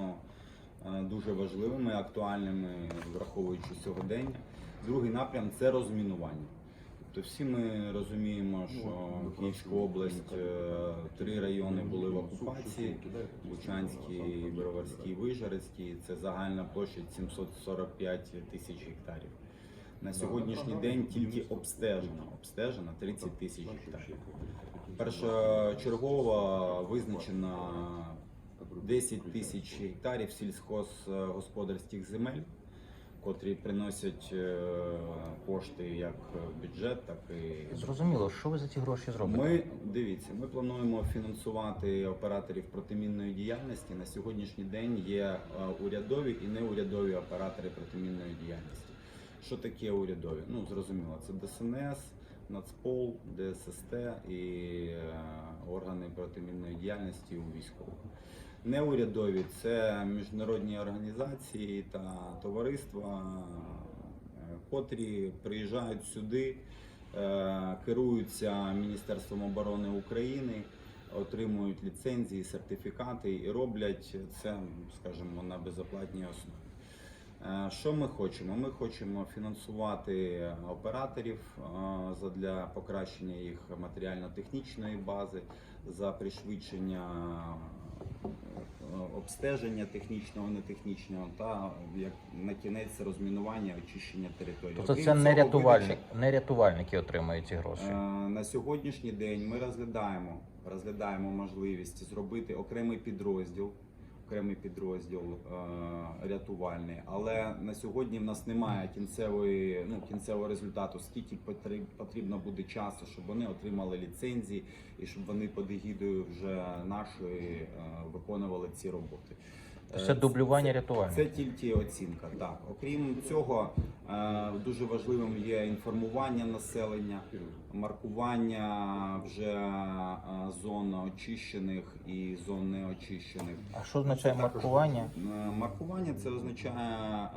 дійсно е, дуже важливими, актуальними, враховуючи сьогодення. Другий напрям це розмінування. Тобто всі ми розуміємо, що Київська область е, три райони були в окупації: Бучанський, Броварський, Вижгородський. Це загальна площа 745 тисяч гектарів. На сьогоднішній день тільки обстежено, обстежено 30 тисяч гектарів. Першочергово визначено 10 тисяч гектарів сільськогосподарських земель, котрі приносять е, кошти як в бюджет, так і Зрозуміло, що ви за ці гроші зробите? ми дивіться, ми плануємо фінансувати операторів протимінної діяльності. На сьогоднішній день є е, урядові і неурядові оператори протимінної діяльності. Що таке урядові? Ну зрозуміло, це ДСНС, Нацпол, ДССТ і е, органи протимінної діяльності у військових. Неурядові це міжнародні організації та товариства, е, котрі приїжджають сюди, е, керуються Міністерством оборони України, отримують ліцензії, сертифікати і роблять це, скажімо, на безоплатній основі. Е, Що ми хочемо? Ми хочемо фінансувати операторів для покращення їх матеріально-технічної бази, за пришвидшення обстеження технічного, нетехнічного та як на кінець розмінування, очищення території. Тобто Окрім це не цього, рятувальник, не рятувальники отримують ці гроші. Е, На сьогоднішній день ми розглядаємо, розглядаємо можливість зробити окремий підрозділ, окремий підрозділ е, рятувальний. Але на сьогодні в нас немає кінцевої, ну, кінцевого результату, скільки потріб- потрібно буде часу, щоб вони отримали ліцензії і щоб вони під егідою вже нашої е, виконували ці роботи. Це Е, дублювання це тільки оцінка. Так, окрім цього, е, дуже важливим є інформування населення, маркування вже е, зон очищених і зон неочищених. А що означає маркування? Е, Маркування це означає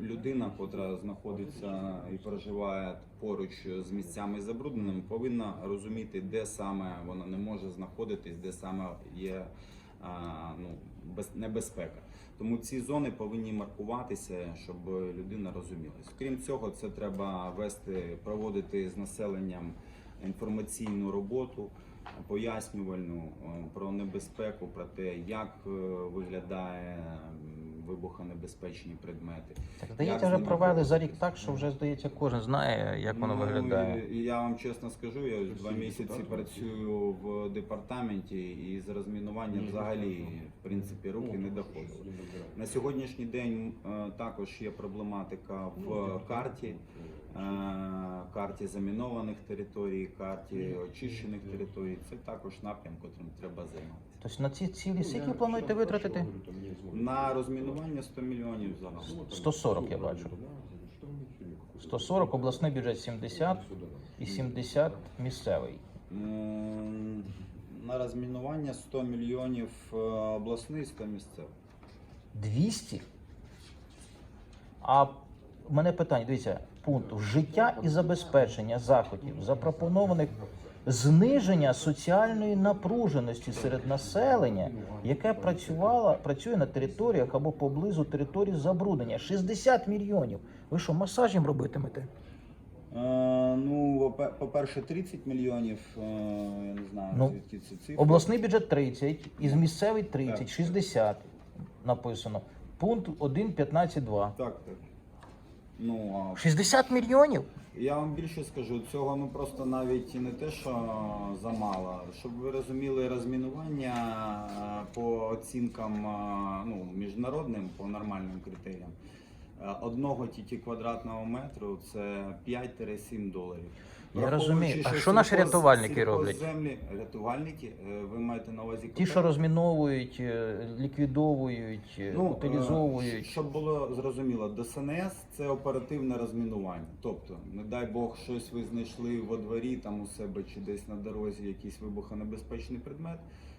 людина, котра знаходиться і проживає поруч з місцями забрудненими, повинна розуміти, де саме вона не може знаходитись, де саме є ну, без, небезпека. Тому ці зони повинні маркуватися, щоб людина розуміла. Крім цього, це треба вести, проводити з населенням інформаційну роботу, пояснювальну е, про небезпеку, про те, як е, виглядає вибухонебезпечні предмети. Так здається, вже провели за рік так, що вже здається, кожен знає, як воно Ну, виглядає. і Я вам чесно скажу, я два місяці працюю в департаменті і з розмінуванням взагалі в принципі руки не доходили. На сьогоднішній день е, також є проблематика в карті, карті замінованих територій, карті очищених територій. Це також напрям, котрим треба займатися. Тобто на ці цілі скільки плануєте витратити? На розмінування 100 мільйонів загалом. 140 я бачу. 140, обласний бюджет 70 і 70 місцевий. На розмінування 100 мільйонів е, обласний, 100 місцевий. 200? А в мене питання, дивіться, пункт вжиття і забезпечення заходів, запропонованих зниження соціальної напруженості серед населення, яке працювало, працює на територіях або поблизу території забруднення. 60 мільйонів. Ви що, масаж їм робитимете? Е, ну, по-перше, 30 мільйонів, е, я не знаю, Ну, звідки ці цифри. Обласний бюджет 30, із місцевий 30, Так. 60 написано. Пункт 1.15.2. Так, так. Ну, а 60 мільйонів? я вам більше скажу, цього ну просто навіть і не те, що замало. Щоб ви розуміли, розмінування е, по оцінкам е, ну, міжнародним, по нормальним критеріям, е, одного тільки квадратного метру це 5-7 доларів. Я розумію. А що наші рятувальники роблять? Землі, рятувальники, е, ви маєте на увазі Ті, що розміновують, е, ліквідовують, е, Ну, утилізовують. Щоб було зрозуміло, ДСНС це оперативне розмінування. Тобто, не дай Бог, щось ви знайшли во дворі, там у себе чи десь на дорозі якийсь вибухонебезпечний предмет.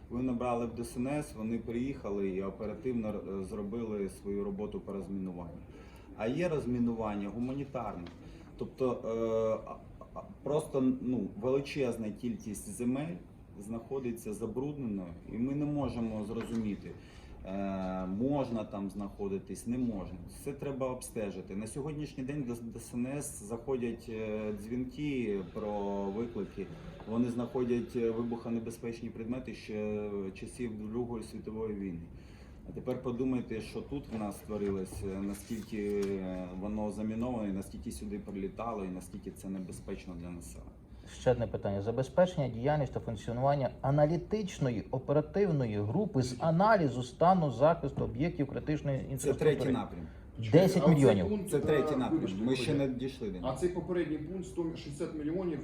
Ви набрали в ДСНС, вони приїхали і оперативно зробили свою роботу по розмінуванню. А є розмінування гуманітарне. Тобто просто ну, величезна кількість земель знаходиться забрудненою, і ми не можемо зрозуміти. Е, можна там знаходитись, не можна. Все треба обстежити. На сьогоднішній день до ДСНС заходять е, дзвінки про виклики. Вони знаходять е, вибухонебезпечні предмети ще часів Другої світової війни. А тепер подумайте, що тут в нас створилось, е, наскільки е, воно заміноване, наскільки сюди прилітало і наскільки це небезпечно для населення. Ще одне питання: забезпечення діяльності та функціонування аналітичної оперативної групи з аналізу стану захисту об'єктів критичної Це третій напрям. 10 мільйонів. Це третій напрям. Ми ще не дійшли до А цей попередній пункт 160 мільйонів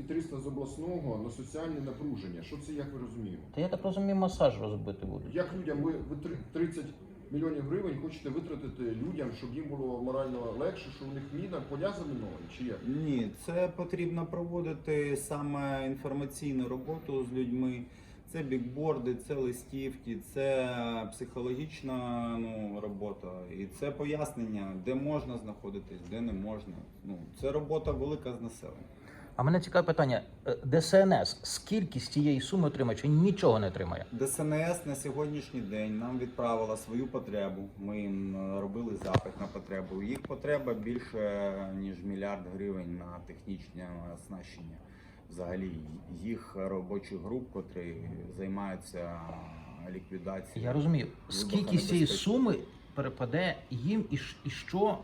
і 300 з обласного на соціальне напруження. Що це, як ви розумієте? Та я так розумію, масаж розбити будуть. Як людям ви, ви три- 30 мільйонів гривень хочете витратити людям, щоб їм було морально легше, що у них міна поля заміновані, чи як? Ні, це потрібно проводити саме інформаційну роботу з людьми. Це бікборди, це листівки, це психологічна ну, робота і це пояснення, де можна знаходитись, де не можна. Ну це робота велика з населенням. А мене цікаве питання: Е, ДСНС скільки з цієї суми отримає, чи нічого не отримає? ДСНС на сьогоднішній день нам відправила свою потребу. Ми їм е, робили запит на потребу. Їх потреба більше ніж мільярд гривень на технічне оснащення. Взагалі їх робочих груп, котрі займаються ліквідацією. Я розумію, скільки з цієї суми перепаде їм, і що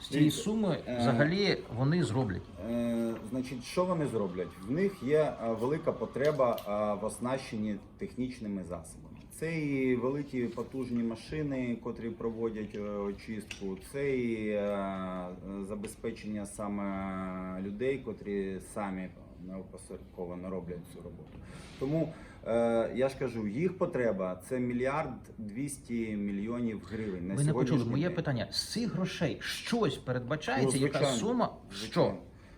з цієї суми е, взагалі вони зроблять? Е, значить, що вони зроблять? В них є е, велика потреба е, в оснащенні технічними засобами. Це і великі потужні машини, котрі проводять е, очистку, це і е, е, забезпечення саме людей, котрі самі неопосередковано роблять цю роботу. Тому я ж кажу, їх потреба це мільярд двісті мільйонів гривень. На Ви не почули моє день. питання. З цих грошей щось передбачається, Ну, яка сума? Що?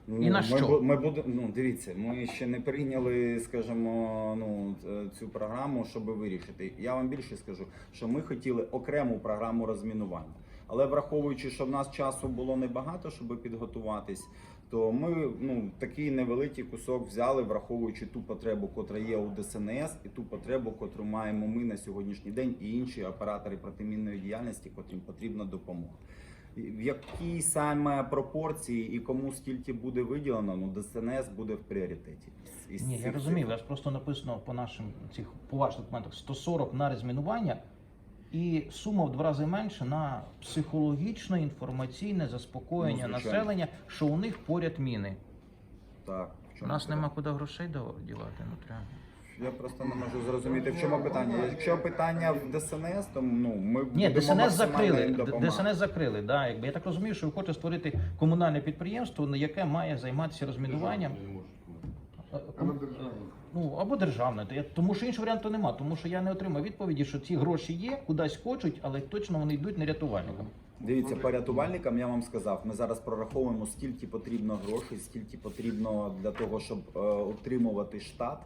Ну, І на що? бу- Ми буде, ну, дивіться, ми ще не прийняли, скажімо, ну, е, цю програму, щоб вирішити. Я вам більше скажу, що ми хотіли окрему програму розмінування. Але враховуючи, що в нас часу було небагато, щоб підготуватись, то ми ну, такий невеликий кусок взяли, враховуючи ту потребу, котра є у ДСНС, і ту потребу, котру маємо ми на сьогоднішній день, і інші оператори протимінної діяльності, котрим потрібна допомога. В якій саме пропорції і кому скільки буде виділено, ну ДСНС буде в пріоритеті. Із Ні, я розумію, у просто написано по нашим цих по ваших документах 140 на розмінування, і сума в два рази менше на психологічне інформаційне заспокоєння Ну, населення, що у них поряд міни. Так, в У нас нема куди грошей дівати. Ну треба. Я просто не можу зрозуміти, в чому питання. Якщо питання в ДСНС, то ну ми Ні, будемо ДСНС закрили. ДСНС закрили. Да, якби я так розумію, що ви хочете створити комунальне підприємство, яке має займатися розмінуванням. Не Ну або державне, то я тому що іншого варіанту нема, тому що я не отримав відповіді, що ці гроші є, кудись хочуть, але точно вони йдуть не рятувальникам. Дивіться, по рятувальникам я вам сказав, ми зараз прораховуємо, скільки потрібно грошей, скільки потрібно для того, щоб е, утримувати штат,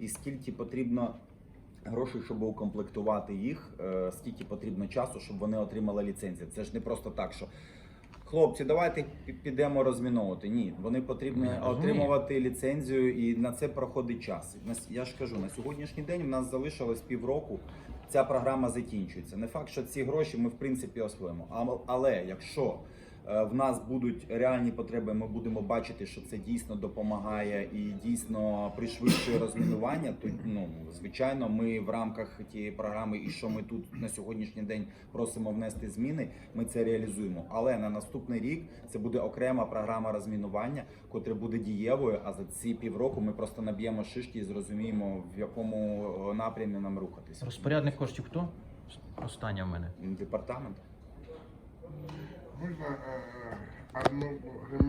і скільки потрібно грошей, щоб укомплектувати їх, е, скільки потрібно часу, щоб вони отримали ліцензію. Це ж не просто так, що. Хлопці, давайте підемо розміновувати. Ні, вони потрібно отримувати ліцензію, і на це проходить час. Я ж кажу, на сьогоднішній день в нас залишилось півроку. Ця програма закінчується. Не факт, що ці гроші ми в принципі освоїмо. Але якщо в нас будуть реальні потреби, ми будемо бачити, що це дійсно допомагає і дійсно пришвидшує розмінування. То ну звичайно, ми в рамках тієї програми, і що ми тут на сьогоднішній день просимо внести зміни, ми це реалізуємо. Але на наступний рік це буде окрема програма розмінування, котра буде дієвою. А за ці півроку ми просто наб'ємо шишки і зрозуміємо, в якому е, напрямі нам рухатися. Розпорядник коштів хто? Остання в мене. Департамент. Можна е, одну ремарку?